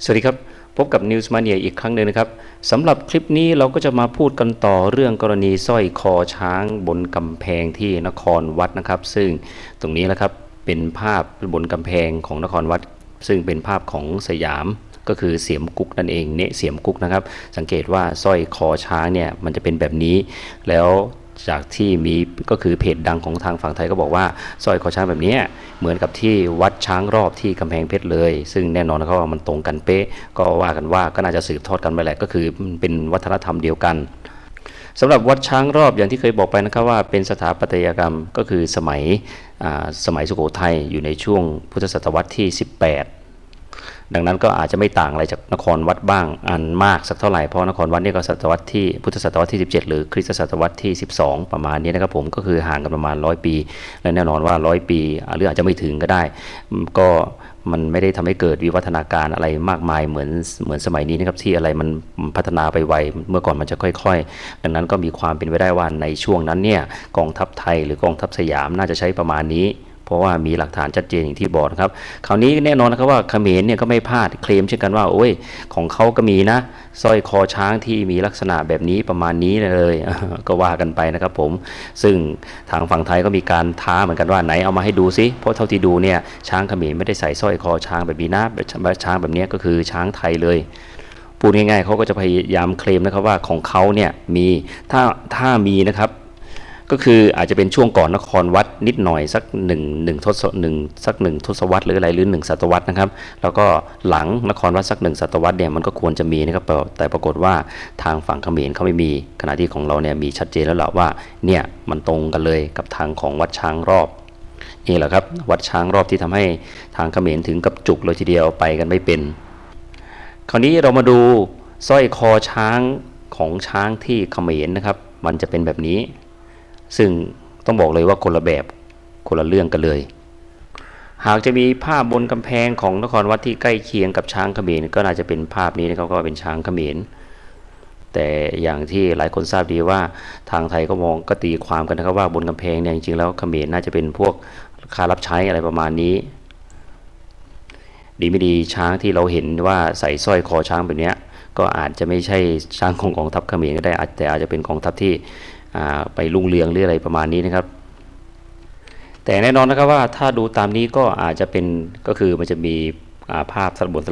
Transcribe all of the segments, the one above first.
สวัสดีครับ พบกับ News Mania อีกครั้งหนึ่งนะครับสำหรับคลิปนี้เราก็จะมาพูดกันต่อเรื่องกรณีสร้อยคอช้างบนกำแพงที่นครวัดนะครับ ซึ่งตรงนี้นะครับเป็นภาพบนกำแพงของนครวัด ซึ่งเป็นภาพของสยามก็คือเสียมกุกนั่นเองเนะเสียมกุกนะครับ สังเกตว่าสร้อยคอช้างเนี่ยมันจะเป็นแบบนี้ แล้ว จากที่มีก็คือเพจดังของทางฝั่งไทยก็บอกว่าสร้อยคอช้างแบบนี้เหมือนกับที่วัดช้างรอบที่กำแพงเพชรเลย ซึ่งแน่นอนนะครับว่ามันตรงกันเป๊ะ ก็ว่ากันว่าก็น่าจะสืบทอดกันไปแหละก็คือเป็นวัฒนธรรมเดียวกันสำหรับวัดช้างรอบอย่างที่เคยบอกไปนะครับว่าเป็นสถาปัตยกรรมก็คือสมัยสมัยสุโขทัยอยู่ในช่วงพุทธศตวรรษที่ 18 ดังนั้นก็อาจจะไม่ต่างอะไรจากนครวัดบ้างอันมากสักเท่าไหร่เพราะนครวัดนี่ก็ศตวรรษที่พุทธศตวรรษที่ 17 หรือคริสตศตวรรษที่ 12 ประมาณนี้นะครับผมก็คือห่างกันประมาณ 100 ปี และแน่นอนว่า 100 ปีหรืออาจจะไม่ถึงก็ได้ ก็มันไม่ได้ทำให้เกิดวิวัฒนาการอะไรมากมายเหมือนเหมือนสมัยนี้นะครับที่อะไรมันพัฒนาไปไวเมื่อก่อนมันจะค่อย ๆ ดังนั้นก็มีความเป็นไปได้ว่าในช่วงนั้นเนี่ยกองทัพไทยหรือกองทัพสยามน่าจะใช้ประมาณนี้ ราะว่ามีหลักฐานชัดเจนอย่างที่บอกนะครับ คราวนี้แน่นอนนะครับว่าเขมรเนี่ยก็ไม่พลาดเคลมเช่นกันว่าโอ้ยของเขาก็มีนะสร้อยคอช้างที่มีลักษณะแบบนี้ประมาณนี้เลยก็ว่ากันไปนะครับผม ซึ่งทางฝั่งไทยก็มีการท้าเหมือนกันว่าไหนเอามาให้ดูซิเพราะเท่าที่ดูเนี่ยช้างเขมรไม่ได้ใส่สร้อยคอช้างแบบนี้นะแบบช้างแบบนี้ก็คือช้างไทยเลยพูดง่ายๆเขาก็จะพยายามเคลมนะครับว่าของเขาเนี่ยมีถ้าถ้ามีนะครับ ก็คืออาจจะเป็นช่วงก่อนนครวัดนิดหน่อยสักหนึ่งหนึ่งทศหนึ่งสักหนึ่งทศวรรษหรืออะไรหรือหนึ่งศตวรรษนะครับ แล้วก็หลังนครวัดสักหนึ่งศตวรรษเนี่ยมันก็ควรจะมีนะครับแต่ปรากฏว่าทางฝั่งเขมรเขาไม่มีขณะที่ของเราเนี่ยมีชัดเจนแล้วละว่าเนี่ยมันตรงกันเลยกับทางของวัดช้างรอบนี่แหละครับวัดช้างรอบที่ทำให้ทางเขมรถึงกับจุกเลยทีเดียวไปกันไม่เป็น คราวนี้เรามาดูสร้อยคอช้างของช้างที่เขมรนะครับ มันจะเป็นแบบนี้ ซึ่งต้องบอกเลยว่าคนละแบบคนละเรื่องกันเลย หากจะมีภาพบนกำแพงของนครวัดที่ใกล้เคียงกับช้างเขมรก็น่าจะเป็นภาพนี้นะครับก็เป็นช้างเขมรแต่อย่างที่หลายคนทราบดีว่าทางไทยก็มองก็ตีความกันนะครับว่าบนกำแพงเนี่ยจริงๆแล้วเขมรน่าจะเป็นพวกค่ารับใช้อะไรประมาณนี้ ดีไม่ดีช้างที่เราเห็นว่าใส่สร้อยคอช้างแบบเนี้ยก็อาจจะไม่ใช่ช้างของกองทัพเขมรก็ได้แต่อาจจะเป็นกองทัพที่ ไปลุ่งเรืองหรืออะไรประมาณนี้นะครับ แต่แน่นอนนะครับว่าถ้าดูตามนี้ก็อาจจะเป็นก็คือมันจะมีาภาพสลับบน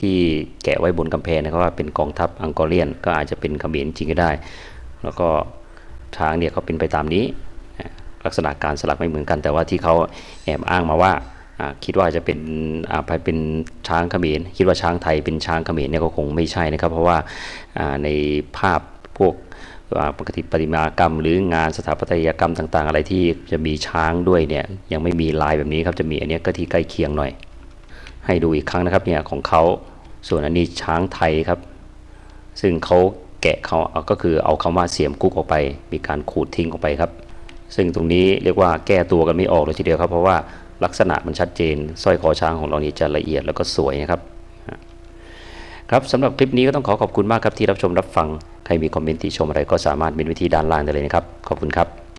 ที่แกะไว้บนกำแพงนะครับว่าเป็นกองทัพอังกอรเลียน ก็อาจจะเป็นเขมรจริงก็ได้ แล้วก็ช้างเนี่ยเขาเป็นไปตามนี้ ลักษณะการสลักไม่เหมือนกัน แต่ว่าที่เขาแอบอ้างมาว่าคิดว่าจะเป็นอ่าไปเป็นช้างเขมรคิดว่าช้างไทยเป็นช้างเขมรเนี่ยก็คงไม่ใช่นะครับ เพราะว่าในภาพ พวกปกติประติมากรรมหรืองานสถาปัตยกรรมต่าง ๆ อะไรที่จะมีช้างด้วยเนี่ยยังไม่มีลายแบบนี้ครับจะมีอันนี้ก็ที่ใกล้เคียงหน่อย ให้ดูอีกครั้งนะครับเนี่ยของเขาส่วนอันนี้ช้างไทยครับ ซึ่งเขาแกะเขาเอาก็คือเอาคำว่าเสียมกุ๊กออกไป มีการขูดทิ้งออกไปครับ ซึ่งตรงนี้เรียกว่าแก้ตัวกันไม่ออกเลยทีเดียวครับเพราะว่าลักษณะมันชัดเจนสร้อยคอช้างของเรานี่จะละเอียดแล้วก็สวยนะครับครับสำหรับคลิปนี้ก็ต้องขอขอบคุณมากครับที่รับชมรับฟัง ใครมีคอมเมนต์ติชมอะไรก็สามารถเป็นวิธีด้านล่างได้เลยนะครับ ขอบคุณครับ